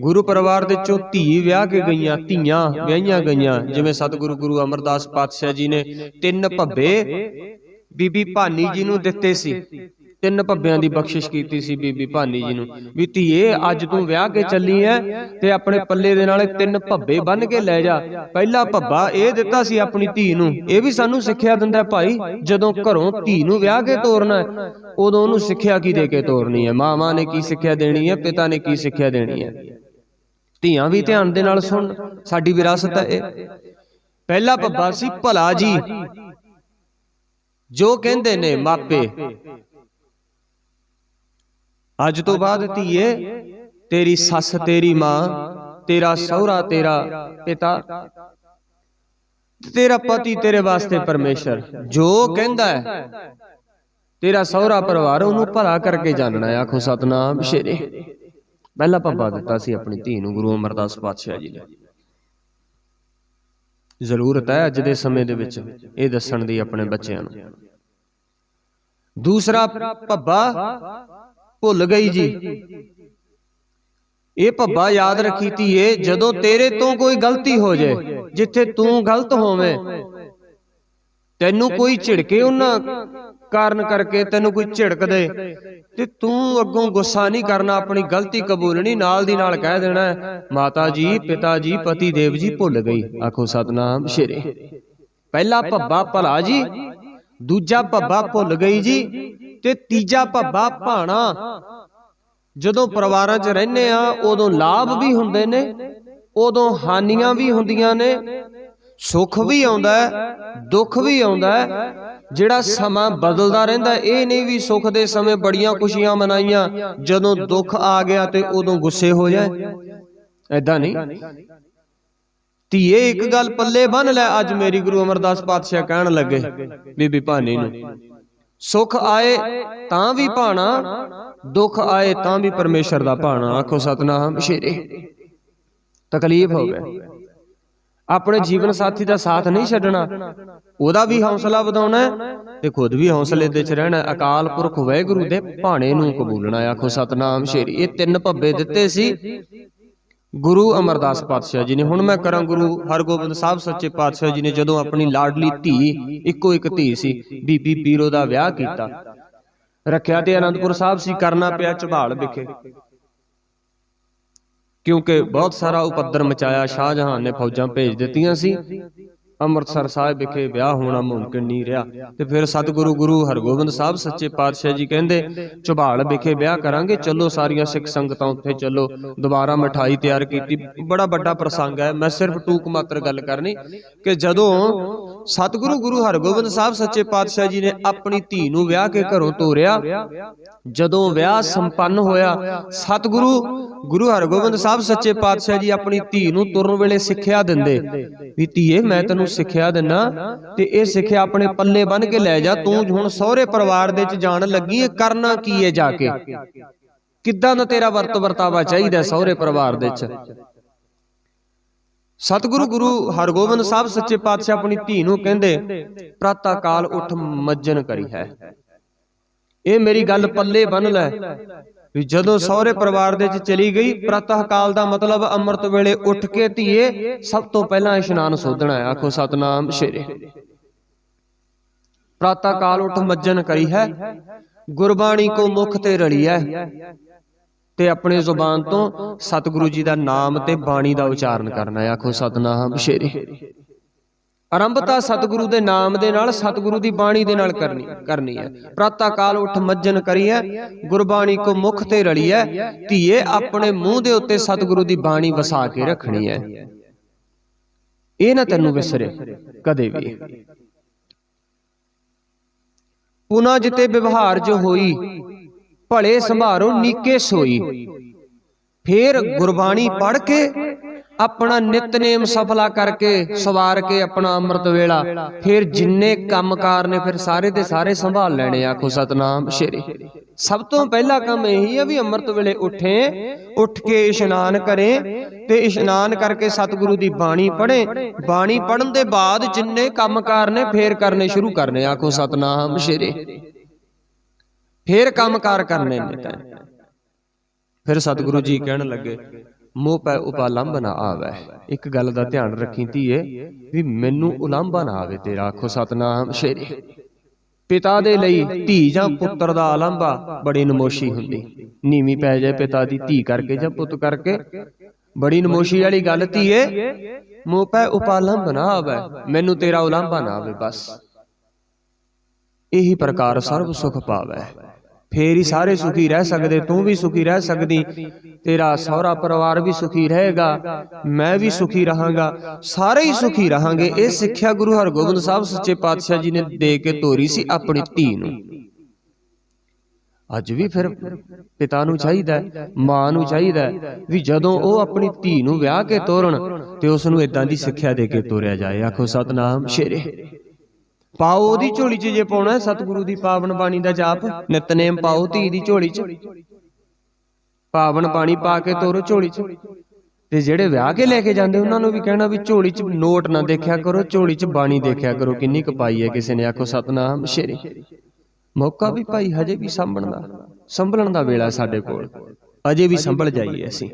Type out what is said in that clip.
ਗੁਰੂ ਪਰਿਵਾਰ ਦੇ ਚੋਂ ਧੀ ਵਿਆਹ ਕੇ ਗਈਆਂ, ਧੀਆਂ ਵਿਆਹੀਆਂ ਗਈਆਂ, ਜਿਵੇਂ ਸਤਿਗੁਰੂ ਗੁਰੂ ਅਮਰਦਾਸ ਪਾਤਸ਼ਾਹ ਜੀ ਨੇ ਤਿੰਨ ਭੱਬੇ ਬੀਬੀ ਭਾਨੀ ਜੀ ਨੂੰ ਦਿੱਤੇ ਸੀ। ਤਿੰਨ ਭੱਬਿਆਂ ਦੀ ਬਖਸ਼ਿਸ਼ ਕੀਤੀ ਸੀ ਬੀਬੀ ਭਾਨੀ ਜੀ ਨੂੰ ਵੀ ਧੀਏ, ਅੱਜ ਤੂੰ ਵਿਆਹ ਕੇ ਚੱਲੀ ਐ ਤੇ ਆਪਣੇ ਪੱਲੇ ਦੇ ਨਾਲ ਤਿੰਨ ਭੱਬੇ ਬੰਨ ਕੇ ਲੈ ਜਾ। ਪਹਿਲਾ ਭੱਬਾ ਇਹ ਦਿੱਤਾ ਸੀ ਆਪਣੀ ਧੀ ਨੂੰ। ਇਹ ਵੀ ਸਾਨੂੰ ਸਿੱਖਿਆ ਦਿੰਦਾ ਭਾਈ, ਜਦੋਂ ਘਰੋਂ ਧੀ ਨੂੰ ਵਿਆਹ ਕੇ ਤੋਰਨਾ ਹੈ, ਉਦੋਂ ਉਹਨੂੰ ਸਿੱਖਿਆ ਕੀ ਦੇ ਕੇ ਤੋਰਨੀ ਹੈ? ਮਾਵਾਂ ਨੇ ਕੀ ਸਿੱਖਿਆ ਦੇਣੀ ਹੈ, ਪਿਤਾ ਨੇ ਕੀ ਸਿੱਖਿਆ ਦੇਣੀ ਹੈ? ਧੀਆਂ ਵੀ ਧਿਆਨ ਦੇ ਨਾਲ ਸੁਣ, ਸਾਡੀ ਵਿਰਾਸਤ ਹੈ ਇਹ। ਪਹਿਲਾ ਭੱਬਾ ਸੀ ਭਲਾ ਜੀ, ਜੋ ਕਹਿੰਦੇ ਨੇ ਮਾਪੇ ਅੱਜ ਤੋਂ ਬਾਅਦ ਧੀਏ, ਤੇਰੀ ਸੱਸ, ਤੇਰੀ ਮਾਂ, ਤੇਰਾ ਸਹੁਰਾ, ਤੇਰਾ ਪਿਤਾ, ਤੇਰਾ ਪਤੀ ਤੇਰੇ ਵਾਸਤੇ ਪਰਮੇਸ਼ਰ। ਜੋ ਕਹਿੰਦਾ ਹੈ, ਤੇਰਾ ਸਹੁਰਾ ਪਰਿਵਾਰ ਉਹਨੂੰ ਭਲਾ ਕਰਕੇ ਜਾਣਨਾ ਹੈ। ਆਖੋ ਸਤਨਾਮ, ਸ਼ੇਰੇ। ਪਹਿਲਾ ਪੱਬਾ ਦਿੱਤਾ ਸੀ ਆਪਣੀ ਧੀ ਨੂੰ, ਗੁਰੂ ਅਮਰਦਾਸ ਪਾਤਸ਼ਾਹ ਜੀ ਨੇ। ਜ਼ਰੂਰਤ ਹੈ ਅੱਜ ਦੇ ਸਮੇਂ ਦੇ ਵਿੱਚ ਇਹ ਦੱਸਣ ਦੀ ਆਪਣੇ ਬੱਚਿਆਂ ਨੂੰ। ਦੂਸਰਾ ਪੱਬਾ ਭੁੱਲ ਗਈ ਜੀ। ਇਹ ਭੱਬਾ ਯਾਦ ਰੱਖੀ ਧੀਏ ਜਦੋਂ ਤੇਰੇ ਤੋਂ ਕੋਈ ਗਲਤੀ ਹੋ ਜਾਏ ਜਿੱਥੇ ਤੂੰ ਗਲਤ ਹੋਵੇਂ। ਤੈਨੂੰ ਕੋਈ ਝਿੜਕੇ ਉਹਨਾਂ ਕਾਰਨ ਕਰਕੇ ਤੈਨੂੰ ਕੋਈ ਝਿੜਕ ਦੇ। ਤੇ ਤੂੰ ਅੱਗੋਂ ਗੁੱਸਾ ਨਹੀਂ ਕਰਨਾ ਆਪਣੀ ਗਲਤੀ ਕਬੂਲਣੀ ਨਾਲ ਦੀ ਨਾਲ ਕਹਿ ਦੇਣਾ ਮਾਤਾ ਜੀ ਪਿਤਾ ਜੀ ਪਤੀ ਦੇਵ ਜੀ ਭੁੱਲ ਗਈ। ਆਖੋ ਸਤਨਾਮ ਸ਼ੇਰੇ। ਪਹਿਲਾ ਭੱਬਾ ਭਲਾ ਜੀ ਦੂਜਾ ਭੱਬਾ ਭੁੱਲ ਗਈ ਜੀ। ਤੇ ਤੀਜਾ ਭੱਬਾ ਭਾਣਾ। ਜਦੋਂ ਪਰਿਵਾਰਾਂ 'ਚ ਰਹਿੰਦੇ ਆ ਉਦੋਂ ਲਾਭ ਵੀ ਹੁੰਦੇ ਨੇ ਉਦੋਂ ਹਾਨੀਆਂ ਵੀ ਹੁੰਦੀਆਂ ਨੇ ਸੁੱਖ ਵੀ ਆਉਂਦਾ ਹੈ ਦੁੱਖ ਵੀ ਆਉਂਦਾ ਹੈ ਜਿਹੜਾ ਸਮਾਂ ਬਦਲਦਾ ਰਹਿੰਦਾ ਇਹ ਨਹੀਂ ਵੀ ਸੁੱਖ ਦੇ ਸਮੇਂ ਬੜੀਆਂ ਖੁਸ਼ੀਆਂ ਮਨਾਈਆਂ ਜਦੋਂ ਦੁੱਖ ਆ ਗਿਆ ਤੇ ਉਦੋਂ ਗੁੱਸੇ ਹੋ ਜਾਏ। ਐਦਾਂ ਨਹੀਂ? ਧੀਏ ਇੱਕ ਗੱਲ ਪੱਲੇ ਬੰਨ ਲੈ ਅੱਜ ਮੇਰੀ ਗੁਰੂ ਅਮਰਦਾਸ ਪਾਤਸ਼ਾਹ ਕਹਿਣ ਲੱਗੇ ਬੀਬੀ ਭਾਨੀ ਨੂੰ। ਸੁੱਖ ਆਏ ਤਾਂ ਵੀ ਭਾਣਾ ਦੁੱਖ ਆਏ ਤਾਂ ਵੀ ਪਰਮੇਸ਼ਰ ਦਾ ਭਾਣਾ। ਆਖੋ ਸਤਨਾਮ ਸ਼ੇਰੇ। ਤਕਲੀਫ ਹੋਵੇ ਆਪਣੇ ਜੀਵਨ ਸਾਥੀ ਦਾ ਸਾਥ ਨਹੀਂ ਛੱਡਣਾ। ਉਹਦਾ ਵੀ ਹੌਸਲਾ ਵਧਾਉਣਾ ਤੇ ਖੁਦ ਵੀ ਹੌਸਲੇ ਦੇ ਚ ਰਹਿਣਾ। ਅਕਾਲ ਪੁਰਖ ਵਾਹਿਗੁਰੂ ਦੇ ਭਾਣੇ ਨੂੰ ਕਬੂਲਣਾ। ਆਖੋ ਸਤਨਾਮ ਸ਼ੇਰੀ। ਇਹ ਤਿੰਨ ਭੱਬੇ ਦਿੱਤੇ ਸੀ। ਗੁਰੂ ਅਮਰਦਾਸ ਪਾਤਸ਼ਾਹ ਜੀ ਨੇ। ਹੁਣ ਮੈਂ ਕਰਾਂ ਗੁਰੂ ਹਰਗੋਬਿੰਦ ਸਾਹਿਬ ਸੱਚੇ ਪਾਤਸ਼ਾਹ ਜੀ ਨੇ ਜਦੋਂ ਆਪਣੀ ਲਾਡਲੀ ਧੀ, ਇੱਕੋ ਇੱਕ ਧੀ ਸੀ, ਬੀਬੀ ਪੀਰੋ ਦਾ ਵਿਆਹ ਕੀਤਾ। ਰੱਖਿਆ ਤੇ ਅਨੰਦਪੁਰ ਸਾਹਿਬ ਸੀ, ਕਰਨਾ ਪਿਆ ਝਬਾਲ ਵਿਖੇ। ਕਿਉਂਕਿ ਬਹੁਤ ਸਾਰਾ ਉਪੱਦਰ ਮਚਾਇਆ ਸ਼ਾਹਜਹਾਨ ਨੇ ਫੌਜਾਂ ਭੇਜ ਦਿੱਤੀਆਂ ਸੀ। ਅੰਮ੍ਰਿਤਸਰ ਸਾਹਿਬ ਵਿਖੇ ਵਿਆਹ ਹੋਣਾ ਮੁਮਕਿਨ ਨਹੀਂ ਰਿਹਾ। ਤੇ ਫਿਰ ਸਤਿਗੁਰੂ ਗੁਰੂ ਹਰਗੋਬਿੰਦ ਸਾਹਿਬ ਸੱਚੇ ਪਾਤਸ਼ਾਹ ਜੀ ਕਹਿੰਦੇ ਝਬਾਲ ਵਿਖੇ ਵਿਆਹ ਕਰਾਂਗੇ ਚੱਲੋ ਸਾਰੀਆਂ ਸਿੱਖ ਸੰਗਤਾਂ ਉੱਥੇ ਚੱਲੋ। ਦੁਬਾਰਾ ਮਠਾਈ ਤਿਆਰ ਕੀਤੀ। ਬੜਾ ਵੱਡਾ ਪ੍ਰਸੰਗ ਹੈ। ਮੈਂ ਸਿਰਫ ਟੂਕ ਮਾਤਰ ਗੱਲ ਕਰਨੀ ਕਿ ਜਦੋਂ ਸਤਿਗੁਰੂ ਗੁਰੂ ਹਰਗੋਬਿੰਦ ਸਾਹਿਬ ਸੱਚੇ ਪਾਤਸ਼ਾਹ ਜੀ ਨੇ ਆਪਣੀ ਧੀ ਨੂੰ ਵਿਆਹ ਕੇ ਘਰੋਂ ਤੋਰਿਆ। ਜਦੋਂ ਵਿਆਹ ਸੰਪੰਨ ਹੋਇਆ, ਸਤਿਗੁਰੂ ਗੁਰੂ ਹਰਗੋਬਿੰਦ ਸਾਹਿਬ ਸੱਚੇ ਪਾਤਸ਼ਾਹ ਜੀ ਆਪਣੀ ਧੀ ਨੂੰ ਤੁਰਨ ਵੇਲੇ ਸਿੱਖਿਆ ਦਿੰਦੇ ਵੀ ਧੀਏ, ਮੈਂ ਤੈਨੂੰ ਸਿੱਖਿਆ ਦਿੰਨਾ ਤੇ ਇਹ ਸਿੱਖਿਆ ਆਪਣੇ ਪੱਲੇ ਬੰਨ ਕੇ ਲੈ ਜਾ, ਤੂੰ ਹੁਣ ਸਹੁਰੇ ਪਰਿਵਾਰ ਦੇ ਵਿੱਚ ਜਾਣ ਲੱਗੀ ਏ, ਕਰਨਾ ਕੀ ਏ ਜਾ ਕੇ? ਕਿੱਦਾਂ ਦਾ ਤੇਰਾ ਵਰਤ ਵਰਤਾਵਾ ਚਾਹੀਦਾ ਸਹੁਰੇ ਪਰਿਵਾਰ ਦੇ ਵਿੱਚ? ਸਤਿਗੁਰੂ ਗੁਰੂ ਹਰਗੋਬਿੰਦ ਸਾਹਿਬ ਸੱਚੇ ਪਾਤਸ਼ਾਹ ਆਪਣੀ ਧੀ ਨੂੰ ਕਹਿੰਦੇ, ਪ੍ਰਾਤਾ ਕਾਲ ਉੱਠ ਮੱਜਨ ਕਰੀ ਹੈ। ਇਹ ਮੇਰੀ ਗੱਲ ਪੱਲੇ ਬੰਨ ਲੈ ਵੀ ਜਦੋਂ ਸਹੁਰੇ ਪਰਿਵਾਰ ਦੇ ਵਿੱਚ ਚਲੀ ਗਈ, ਪ੍ਰਾਤಃ ਕਾਲ ਦਾ ਮਤਲਬ ਅੰਮ੍ਰਿਤ ਵੇਲੇ ਉੱਠ ਕੇ ਧੀਏ, ਸਭ ਤੋਂ ਪਹਿਲਾਂ ਇਸ਼ਨਾਨ ਸੋਧਣਾ ਹੈ ਆਖੋ ਸਤਨਾਮ ਸ਼ੇਰੇ। ਪ੍ਰਾਤಃ ਕਾਲ ਉੱਠ ਮੱਜਨ ਕਰੀ ਹੈ, ਗੁਰਬਾਣੀ ਕੋ ਮੁਖ ਤੇ ਰਲੀ ਹੈ। ਤੇ ਆਪਣੇ ਜ਼ੁਬਾਨ ਤੋਂ ਸਤਿਗੁਰੂ ਜੀ ਦਾ ਨਾਮ ਤੇ ਬਾਣੀ ਦਾ ਉਚਾਰਨ ਕਰਨਾ ਹੈ। ਆਖੋ ਸਤਨਾਮ ਸ਼ੇਰੇ। ਆਰੰਭਤਾ ਸਤਿਗੁਰੂ ਦੇ ਨਾਮ ਦੇ ਨਾਲ ਸਤਿਗੁਰੂ ਦੀ ਬਾਣੀ ਦੇ ਨਾਲ ਕਰਨੀ ਕਰਨੀ ਹੈ। ਪ੍ਰਾਤਾ ਕਾਲ ਉੱਠ ਮੱਜਨ ਕਰੀਐ ਗੁਰਬਾਣੀ ਕੋ ਮੁਖ ਤੇ ਰਲੀਐ ਧੀਏ ਆਪਣੇ ਮੂੰਹ ਦੇ ਉੱਤੇ ਸਤਿਗੁਰੂ ਦੀ ਬਾਣੀ ਵਸਾ ਕੇ ਰੱਖਣੀ ਹੈ। ਇਹ ਨਾ ਤੈਨੂੰ ਵਿਸਰੇ ਕਦੇ ਵੀ। ਪੁਨਾ ਜਿਤੇ ਵਿਵਹਾਰ ਜੋ ਹੋਈ ਭਲੇ ਸੰਭਾਰੋ, ਨੀਕੇ ਸੋਈ। ਫੇਰ ਗੁਰਬਾਣੀ ਪੜ੍ਹ ਕੇ ਆਪਣਾ ਨਿਤਨੇਮ ਸਫਲਾ ਕਰਕੇ ਸਵਾਰ ਕੇ ਆਪਣਾ ਅੰਮ੍ਰਿਤ ਵੇਲਾ। ਫਿਰ ਜਿੰਨੇ ਕੰਮਕਾਰ ਨੇ ਫਿਰ ਸਾਰੇ ਦੇ ਸਾਰੇ ਸੰਭਾਲ ਲੈਣੇ ਆਖੋ ਸਤਨਾਮ ਸ਼ੇਰੇ। ਸਭ ਤੋਂ ਪਹਿਲਾ ਕੰਮ ਇਹੀ ਆ ਵੀ ਅੰਮ੍ਰਿਤ ਵੇਲੇ ਉੱਠੇ, ਉੱਠ ਕੇ ਇਸ਼ਨਾਨ ਕਰੇ ਤੇ ਇਸ਼ਨਾਨ ਕਰਕੇ ਸਤਿਗੁਰੂ ਦੀ ਬਾਣੀ ਪੜ੍ਹੇ। ਬਾਣੀ ਪੜ੍ਹਨ ਦੇ ਬਾਅਦ ਜਿੰਨੇ ਕੰਮਕਾਰ ਨੇ ਫੇਰ ਕਰਨੇ ਸ਼ੁਰੂ ਕਰਨੇ, ਆਖੋ ਸਤਨਾਮ ਸ਼ੇਰੇ। ਫੇਰ ਕੰਮਕਾਰ ਕਰਨੇ ਨੇ ਤਾਂ। ਫਿਰ ਸਤਿਗੁਰੂ ਜੀ ਕਹਿਣ ਲੱਗੇ, ਮੋਹ ਪੈ ਉਪਾਲੰਬ ਨਾ ਆਵੇ। ਇੱਕ ਗੱਲ ਦਾ ਧਿਆਨ ਰੱਖੀ ਧੀਏ, ਵੀ ਮੈਨੂੰ ਉਲੰਭਾ ਨਾ ਆਵੇ ਤੇਰਾ, ਆਖੋ ਸਤਨਾਮ ਸ਼ੇਰੇ। ਪਿਤਾ ਦੇ ਲਈ ਧੀ ਜਾਂ ਪੁੱਤਰ ਦਾ ਆਲੰਬਾ ਬੜੀ ਨਮੋਸ਼ੀ ਹੁੰਦੀ। ਨੀਵੀਂ ਪੈ ਜਾਏ ਪਿਤਾ ਦੀ ਧੀ ਕਰਕੇ ਜਾਂ ਪੁੱਤ ਕਰਕੇ। ਬੜੀ ਨਮੋਸ਼ੀ ਵਾਲੀ ਗੱਲ ਧੀਏ, ਮੋਹ ਪੈ ਉਪਾਲੰਬ ਨਾ ਆਵੇ, ਮੈਨੂੰ ਤੇਰਾ ਉਲੰਭਾ ਨਾ ਆਵੇ ਬਸ। ਇਹੀ ਪ੍ਰਕਾਰ ਸਰਬ ਸੁਖ ਪਾਵੇ। ਫੇਰ ਹੀ ਸਾਰੇ ਸੁਖੀ ਰਹਿ ਸਕਦੇ, ਤੂੰ ਵੀ ਸੁਖੀ ਰਹਿ ਸਕਦੀ, ਤੇਰਾ ਸਹੁਰਾ ਪਰਿਵਾਰ ਵੀ ਸੁਖੀ ਰਹੇਗਾ, ਮੈਂ ਵੀ ਸੁਖੀ ਰਹਾਂਗਾ, ਸਾਰੇ ਹੀ ਸੁਖੀ ਰਹਾਂਗੇ। ਇਹ ਸਿੱਖਿਆ ਗੁਰੂ ਹਰਗੋਬਿੰਦ ਸਾਹਿਬ ਸੱਚੇ ਪਾਤਸ਼ਾਹ ਜੀ ਨੇ ਦੇ ਕੇ ਤੋਰੀ ਸੀ ਆਪਣੀ ਧੀ ਨੂੰ। ਅੱਜ ਵੀ ਫਿਰ ਪਿਤਾ ਨੂੰ ਚਾਹੀਦਾ ਮਾਂ ਨੂੰ ਚਾਹੀਦਾ ਵੀ ਜਦੋਂ ਉਹ ਆਪਣੀ ਧੀ ਨੂੰ ਵਿਆਹ ਕੇ ਤੋਰਨ, ਤੇ ਉਸ ਨੂੰ ਇਦਾਂ ਦੀ ਸਿੱਖਿਆ ਦੇ ਕੇ ਤੋਰਿਆ ਜਾਏ। ਆਖੋ, ਸਤਨਾਮ ਸ਼ੇਰੇ। ਪਾਓ ਉਹਦੀ ਝੋਲੀ 'ਚ ਜੇ ਪਾਉਣਾ ਸਤਿਗੁਰੂ ਦੀ ਪਾਵਨ ਬਾਣੀ ਦਾ ਜਾਪ। ਨਿਤਨੇਮ ਪਾਓ ਧੀ ਦੀ ਝੋਲੀ 'ਚ। ਪਾਵਨ ਬਾਣੀ ਪਾ ਕੇ ਤੋਰੋ ਝੋਲੀ 'ਚ। ਤੇ ਜਿਹੜੇ ਵਿਆਹ ਕੇ ਲੈ ਕੇ ਜਾਂਦੇ, ਉਹਨਾਂ ਨੂੰ ਵੀ ਕਹਿਣਾ ਵੀ ਝੋਲੀ 'ਚ ਨੋਟ ਨਾ ਦੇਖਿਆ ਕਰੋ, ਝੋਲੀ 'ਚ ਬਾਣੀ ਦੇਖਿਆ ਕਰੋ, ਕਿੰਨੀ ਕੁ ਪਾਈ ਹੈ ਕਿਸੇ ਨੇ, ਆਖੋ ਸਤਨਾਮ ਸ਼ੇਰੇ। ਮੌਕਾ ਵੀ ਭਾਈ ਹਜੇ ਵੀ ਸੰਭਲਣ ਦਾ ਸੰਭਲਣ ਦਾ ਵੇਲਾ ਸਾਡੇ ਕੋਲ। ਅਜੇ ਵੀ ਸੰਭਲ ਜਾਈਏ ਅਸੀਂ।